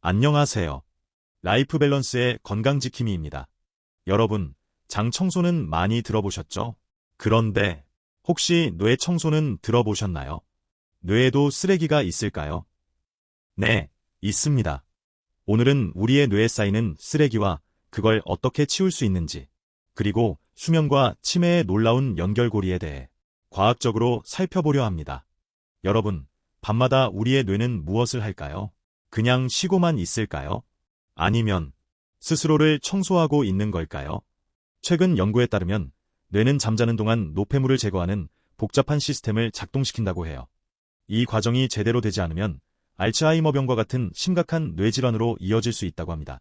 안녕하세요. 라이프 밸런스의 건강지킴이입니다. 여러분, 장 청소는 많이 들어보셨죠? 그런데 혹시 뇌 청소는 들어보셨나요? 뇌에도 쓰레기가 있을까요? 네, 있습니다. 오늘은 우리의 뇌에 쌓이는 쓰레기와 그걸 어떻게 치울 수 있는지, 그리고 수면과 치매의 놀라운 연결고리에 대해 과학적으로 살펴보려 합니다. 여러분, 밤마다 우리의 뇌는 무엇을 할까요? 그냥 쉬고만 있을까요? 아니면 스스로를 청소하고 있는 걸까요? 최근 연구에 따르면 뇌는 잠자는 동안 노폐물을 제거하는 복잡한 시스템을 작동시킨다고 해요. 이 과정이 제대로 되지 않으면 알츠하이머병과 같은 심각한 뇌질환으로 이어질 수 있다고 합니다.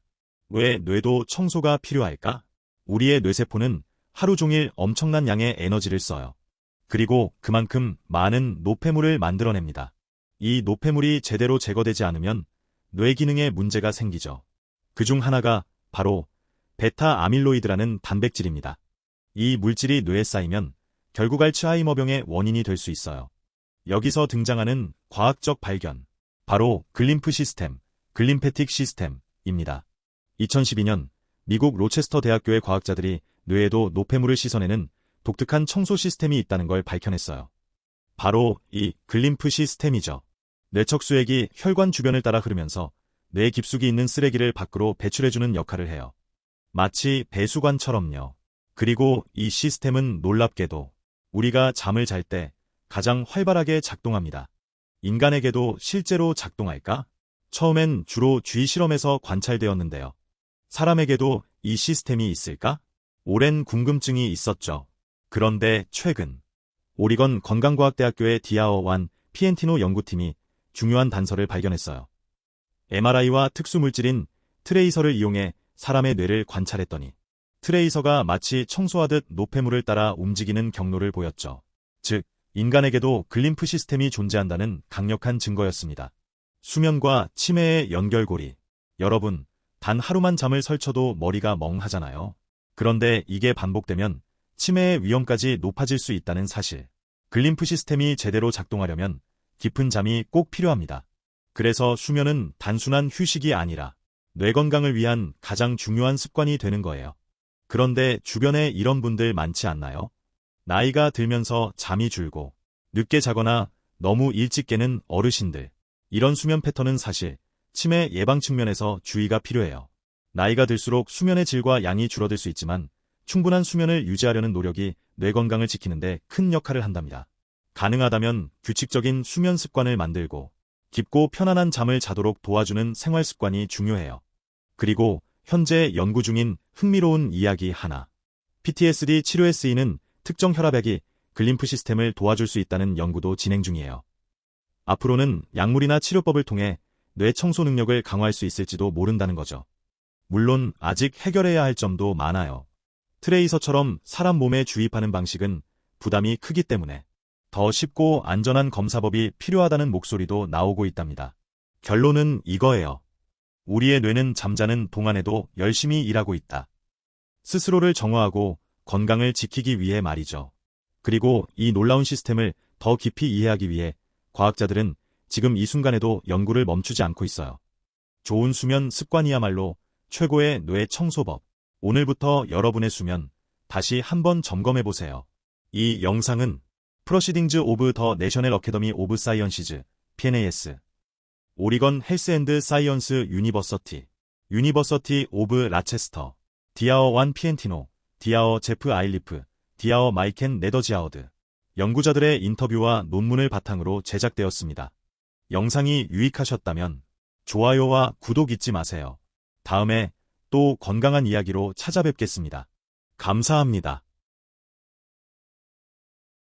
왜 뇌도 청소가 필요할까? 우리의 뇌세포는 하루 종일 엄청난 양의 에너지를 써요. 그리고 그만큼 많은 노폐물을 만들어냅니다. 이 노폐물이 제대로 제거되지 않으면 뇌 기능에 문제가 생기죠. 그중 하나가 바로 베타 아밀로이드라는 단백질입니다. 이 물질이 뇌에 쌓이면 결국 알츠하이머병의 원인이 될 수 있어요. 여기서 등장하는 과학적 발견, 바로 글림프 시스템, 글림페틱 시스템입니다. 2012년 미국 로체스터 대학교의 과학자들이 뇌에도 노폐물을 씻어내는 독특한 청소 시스템이 있다는 걸 밝혀냈어요. 바로 이 글림프 시스템이죠. 뇌척수액이 혈관 주변을 따라 흐르면서 뇌 깊숙이 있는 쓰레기를 밖으로 배출해주는 역할을 해요. 마치 배수관처럼요. 그리고 이 시스템은 놀랍게도 우리가 잠을 잘 때 가장 활발하게 작동합니다. 인간에게도 실제로 작동할까? 처음엔 주로 쥐 실험에서 관찰되었는데요. 사람에게도 이 시스템이 있을까? 오랜 궁금증이 있었죠. 그런데 최근 오리건 건강과학대학교의 디아어 완 피엔티노 연구팀이 중요한 단서를 발견했어요. MRI와 특수물질인 트레이서를 이용해 사람의 뇌를 관찰했더니 트레이서가 마치 청소하듯 노폐물을 따라 움직이는 경로를 보였죠. 즉, 인간에게도 글림프 시스템이 존재한다는 강력한 증거였습니다. 수면과 치매의 연결고리. 여러분, 단 하루만 잠을 설쳐도 머리가 멍하잖아요. 그런데 이게 반복되면 치매의 위험까지 높아질 수 있다는 사실. 글림프 시스템이 제대로 작동하려면 깊은 잠이 꼭 필요합니다. 그래서 수면은 단순한 휴식이 아니라 뇌 건강을 위한 가장 중요한 습관이 되는 거예요. 그런데 주변에 이런 분들 많지 않나요? 나이가 들면서 잠이 줄고 늦게 자거나 너무 일찍 깨는 어르신들. 이런 수면 패턴은 사실 치매 예방 측면에서 주의가 필요해요. 나이가 들수록 수면의 질과 양이 줄어들 수 있지만 충분한 수면을 유지하려는 노력이 뇌 건강을 지키는데 큰 역할을 한답니다. 가능하다면 규칙적인 수면 습관을 만들고 깊고 편안한 잠을 자도록 도와주는 생활 습관이 중요해요. 그리고 현재 연구 중인 흥미로운 이야기 하나. PTSD 치료에 쓰이는 특정 혈압약이 글림프 시스템을 도와줄 수 있다는 연구도 진행 중이에요. 앞으로는 약물이나 치료법을 통해 뇌 청소 능력을 강화할 수 있을지도 모른다는 거죠. 물론 아직 해결해야 할 점도 많아요. 트레이서처럼 사람 몸에 주입하는 방식은 부담이 크기 때문에 더 쉽고 안전한 검사법이 필요하다는 목소리도 나오고 있답니다. 결론은 이거예요. 우리의 뇌는 잠자는 동안에도 열심히 일하고 있다. 스스로를 정화하고 건강을 지키기 위해 말이죠. 그리고 이 놀라운 시스템을 더 깊이 이해하기 위해 과학자들은 지금 이 순간에도 연구를 멈추지 않고 있어요. 좋은 수면 습관이야말로 최고의 뇌 청소법. 오늘부터 여러분의 수면 다시 한번 점검해 보세요. 이 영상은 프로시딩즈 오브 더 내셔널 어캐더미 오브 사이언시즈 PNAS 오리건 헬스 앤드 사이언스 유니버서티 유니버서티 오브 라체스터 디아어 완 피엔티노 디아어 제프 아일리프 디아어 마이켄 네더지아워드 연구자들의 인터뷰와 논문을 바탕으로 제작되었습니다. 영상이 유익하셨다면 좋아요와 구독 잊지 마세요. 다음에 또 건강한 이야기로 찾아뵙겠습니다. 감사합니다.